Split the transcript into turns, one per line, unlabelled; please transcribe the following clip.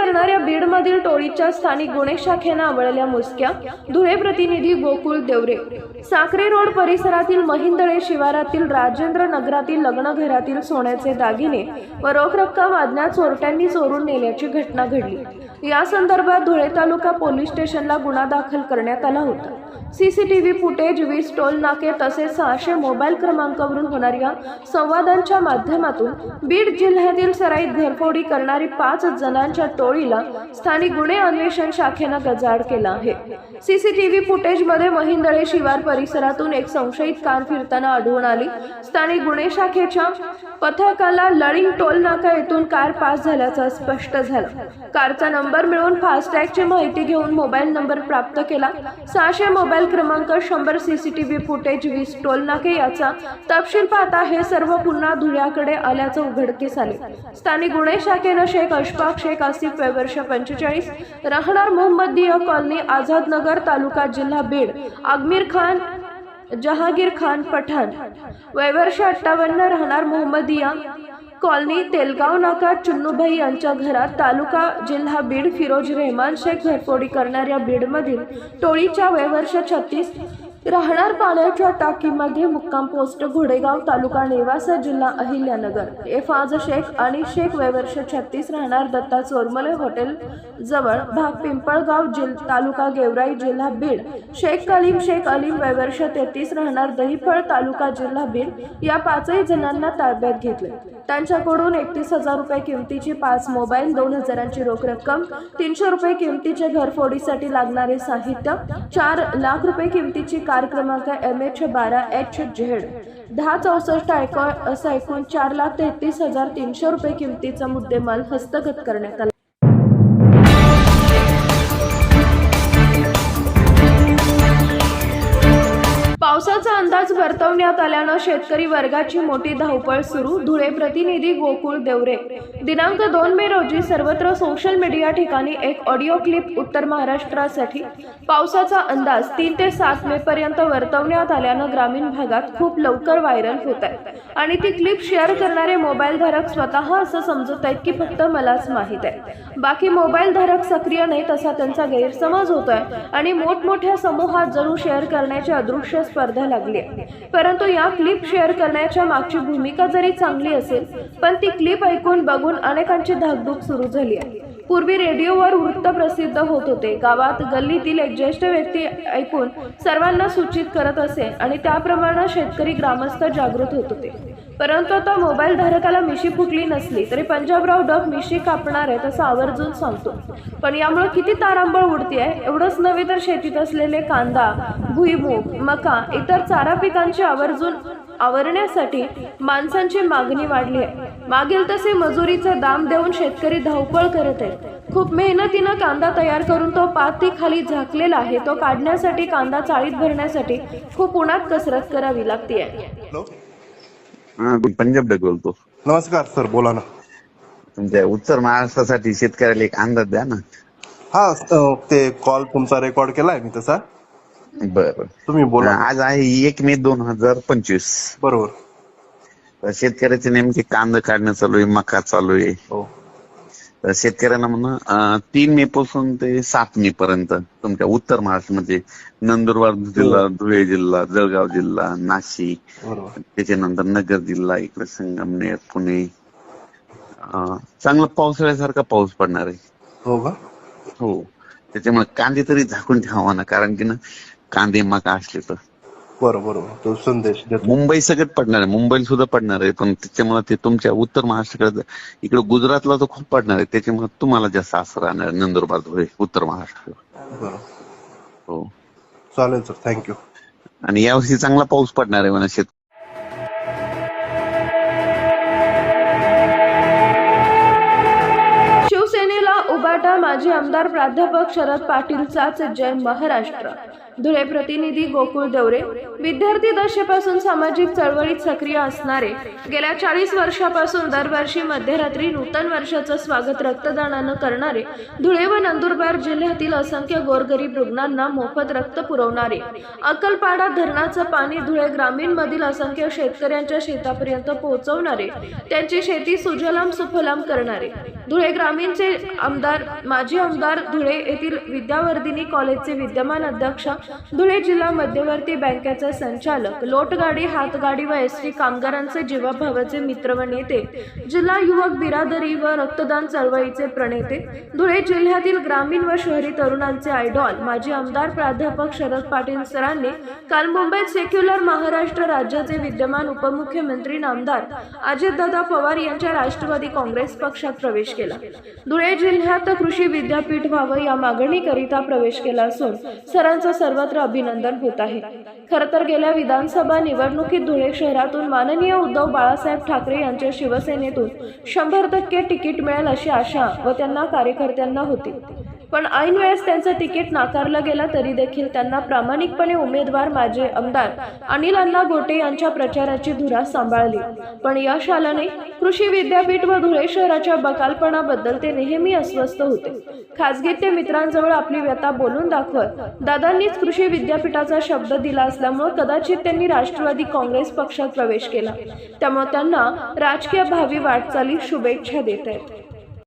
करणाऱ्या बीडमधील टोळीच्या स्थानिक गुन्हे शाखेनं आवळल्या मुसक्या. धुळे प्रतिनिधी गोकुळ देवरे. साखरे रोड परिसरातील महिंदळे शिवारातील राजेंद्र नगरातील लग्न घरातील सोन्याचे दागिने व रोख रक्कम अज्ञात चोरट्यांनी चोरून नेल्याची घटना घडली. या संदर्भात धुळे तालुका पोलीस स्टेशनला गुन्हा दाखल करण्यात आला होता. सीसीटीव्ही फुटेज वीज टोल नाके तसेच सहाशे मोबाईल क्रमांकावरून होणाऱ्या संवादांच्या माध्यमातून बीड जिल्ह्यातील सराईत घरफोडी करणारी पाच जणांच्या टोळीला स्थानिक गुन्हे अन्वेषण शाखेनं गजाड केला आहे. सीसीटीव्ही फुटेजमध्ये महिंदळे शिवार परिसरातून एक संशयित कार फिरताना आढळून आली. स्थानिक गुन्हे शाखेच्या पथकाला लळिंग टोल नाका येथून कार पास झाल्याचं स्पष्ट झालं. कारचा नंबर मिळवून फास्टॅगची माहिती घेऊन मोबाईल नंबर प्राप्त केला. सहाशे मोबाईल क्रमांक शंभर C C T V footage वीस टोल नाके याचा तपशील पाहता हे सर्व पुन्हा धुळ्याकडे आल्याचं उघडकीस आले. स्थानिक गुन्हे शाखेनं शेख अशफाक शेख आसिफ वर्ष पंचेचाळीस राहणार मोहम्मदीय कॉलनी आझाद नगर तालुका जिल्हा बीड आगमीर खान जहागीर खान पठाण. वयवर्ष अठ्ठावन्न राहणार मोहम्मदिया कॉलनी तेलगाव नाका चुन्नूभाई यांच्या घरात तालुका जिल्हा बीड फिरोज रेहमान शेख घरफोडी करणाऱ्या बीडमधील टोळीच्या वयवर्ष छत्तीस राहणार पाण्याच्या टाकीमध्ये मुक्काम पोस्ट घोडेगाव तालुका नेवासा जिल्हा अहिल्यानगर. एफाज शेख आणि शेख वयवर्ष छत्तीस राहणार दत्ता चोरमले हॉटेल जवळ भाग पिंपळगाव जिल तालुका गेवराई जिल्हा बीड. शेख कलीम शेख अलीम वयवर्ष तेहतीस राहणार दहिफळ तालुका जिल्हा बीड या पाचही जणांना ताब्यात घेतले. त्यांच्याकडून एकतीस हजार रुपये किमतीची पाच मोबाईल दोन हजारांची रोख रक्कम तीनशे रुपये किमतीचे घरफोडीसाठी लागणारे साहित्य चार लाख रुपये किमतीची कार क्रमांक एम एच बारा एच झेड. दहा चौसष्ट ऐको असं ऐकून चार लाख तेहतीस हजार तीनशे रुपये किमतीचा मुद्देमाल हस्तगत करण्यात आला. पावसाचा अंदाज वर्तवण्यात आल्यानं शेतकरी वर्गाची मोठी धावपळ सुरू. धुळे प्रतिनिधी गोकुळ देवरे. दिनांक दोन मे रोजी सर्वत्र सोशल मीडिया ठिकाणी एक ऑडिओ क्लिप उत्तर महाराष्ट्रासाठी पावसाचा अंदाज तीन ते सात मे पर्यंत वर्तवण्यात आल्यानं ग्रामीण भागात खूप लवकर व्हायरल होत आहे. आणि ती क्लिप शेअर करणारे मोबाईल धारक स्वतः असं समजत आहेत की फक्त मलाच माहीत आहे. बाकी मोबाईल धारक सक्रिय नाहीत असा त्यांचा गैरसमज होतोय आणि मोठमोठ्या समूहात जणू शेअर करण्याची अदृश्य स्पर्धा लागली आहे. परंतु या क्लिप शेअर करण्याच्या मागची भूमिका जरी चांगली असेल पण ती क्लिप ऐकून बघून अनेकांची धाकधूक सुरू झाली आहे. पूर्वी रेडिओवर वृत्त प्रसिद्ध होत होते. गावात गल्लीतील एक ज्येष्ठ व्यक्ती ऐकून सर्वांना सूचित करत असे आणि त्याप्रमाणे शेतकरी ग्रामस्थ जागृत होत होते. परंतु आता मोबाईल धारकाला मिशी फुटली नसली तरी पंजाबराव डग मिशी कापणार आहे तसं आवर्जून सांगतो. पण यामुळे किती तारांबळ उडतीये? एवढंच नव्हे तर शेतीत असलेले कांदा भुईमूग मका इतर चारा पिकांची आवर्जून आवरण्यासाठी माणसांची मागणी वाढली आहे. मागील तसे मजुरीचा दाम देऊन शेतकरी धावपळ करत आहेत. खूप मेहनतीनं कांदा तयार करून तो पाती खाली झाकलेला आहे. तो काढण्यासाठी कांदा चाळीत भरण्यासाठी खूप उन्हात कसरत करावी लागते
हा पंजाब डग बोलतो.
नमस्कार सर बोला ना.
तुमच्या उत्तर महाराष्ट्रासाठी शेतकऱ्याला एक अंदाज द्या ना.
हा ते कॉल तुमचा रेकॉर्ड केलाय मी तसा.
बर.
तुम्ही बोला.
आज आहे एक मे दोन हजार पंचवीस.
बरोबर.
शेतकऱ्याचे नेमके कांदा काढणं चालू आहे मका चालू आहे.
हो.
तर शेतकऱ्यांना म्हणा तीन मे पासून ते सात मे पर्यंत तुमच्या उत्तर महाराष्ट्र म्हणजे नंदुरबार जिल्हा धुळे जिल्हा जळगाव जिल्हा नाशिक त्याच्यानंतर नगर जिल्हा इकडे संगमनेर पुणे. चांगला पावसाळ्यासारखा पाऊस पडणार आहे.
हो का?
हो. त्याच्यामुळे कांदे तरी झाकून ठेवा ना कारण की ना कांदे मका असले तर.
बरोबर बरोबर. तो संदेश देतो.
मुंबई सगळं पडणार आहे. मुंबईला सुद्धा पडणार आहे. पण त्याच्यामुळे ते तुमच्या उत्तर महाराष्ट्राकडे इकडे गुजरातला तर खूप पडणार आहे. त्याच्यामुळे तुम्हाला जास्त असं राहणार आहे, नंदुरबार धुळे उत्तर महाराष्ट्र.
बरोबर.
हो.
चालेल सर. थँक्यू
आणि यावर्षी चांगला पाऊस पडणार आहे म्हणा शेत
शिवसेनेला उबाटा माजी आमदार प्राध्यापक शरद पाटीलचाच जय महाराष्ट्र. धुळे प्रतिनिधी गोकुळ दवरे विद्यार्थी दशेपासून सामाजिक चळवळीत सक्रिय असणारे गेल्या चाळीस वर्षापासून दरवर्षी मध्यरात्री नूतन वर्षाचं स्वागत रक्तदानानं करणारे धुळे व नंदुरबार जिल्ह्यातील असंख्य गोरगरीब रुग्णांना मोफत रक्त पुरवणारे अक्कलपाडा धरणाचं पाणी धुळे ग्रामीण मधील असंख्य शेतकऱ्यांच्या शेतापर्यंत पोहोचवणारे त्यांची शेती सुजलाम सुफलाम करणारे. धुळे ग्रामीणचे आमदार माजी आमदार धुळे येथील विद्यावर्धिनी कॉलेजचे विद्यमान अध्यक्ष धुळे जिल्हा मध्यवर्ती बँकेचे संचालक लोटगाडी हातगाडी व एस टी कामगारांचे जीवाभावाचे मित्र व नेते जिल्हा युवक बिरादरी व रक्तदान चळवळीचे प्रणेते. धुळे जिल्ह्यातील ग्रामीण व शहरी तरुणांचे आयडॉल माजी आमदार प्राध्यापक शरद पाटील सरांनी काल मुंबईत सेक्युलर महाराष्ट्र राज्याचे विद्यमान उपमुख्यमंत्री नामदार अजितदादा पवार यांच्या राष्ट्रवादी काँग्रेस पक्षात प्रवेश केला. धुळे जिल्ह्यात कृषी विद्यापीठ व्हावं या मागणीकरिता प्रवेश केला असून सरांचा सर्व सर्वत्र अभिनंदन होत आहे. खरं तर गेल्या विधानसभा निवडणुकीत धुळे शहरातून माननीय उद्धव बाळासाहेब ठाकरे यांच्या शिवसेनेतून शंभर टक्के तिकीट मिळेल अशी आशा व त्यांना कार्यकर्त्यांना होती. पण ऐन वेळेस त्यांचं तिकीट नाकारलं गेलं तरी देखील त्यांना प्रामाणिकपणे उमेदवार माजी आमदार अनिल अण्णा गोटे यांच्या प्रचाराची धुरा सांभाळली. पण यश आल्याने नाही कृषी विद्यापीठ व धुळे शहराच्या बकालपणाबद्दल ते नेहमी अस्वस्थ होते. खासगीत ते मित्रांजवळ आपली व्यथा बोलून दाखवत दादांनीच कृषी विद्यापीठाचा शब्द दिला असल्यामुळे कदाचित त्यांनी राष्ट्रवादी काँग्रेस पक्षात प्रवेश केला. त्यामुळे त्यांना राजकीय भावी वाटचाली शुभेच्छा देत आहेत.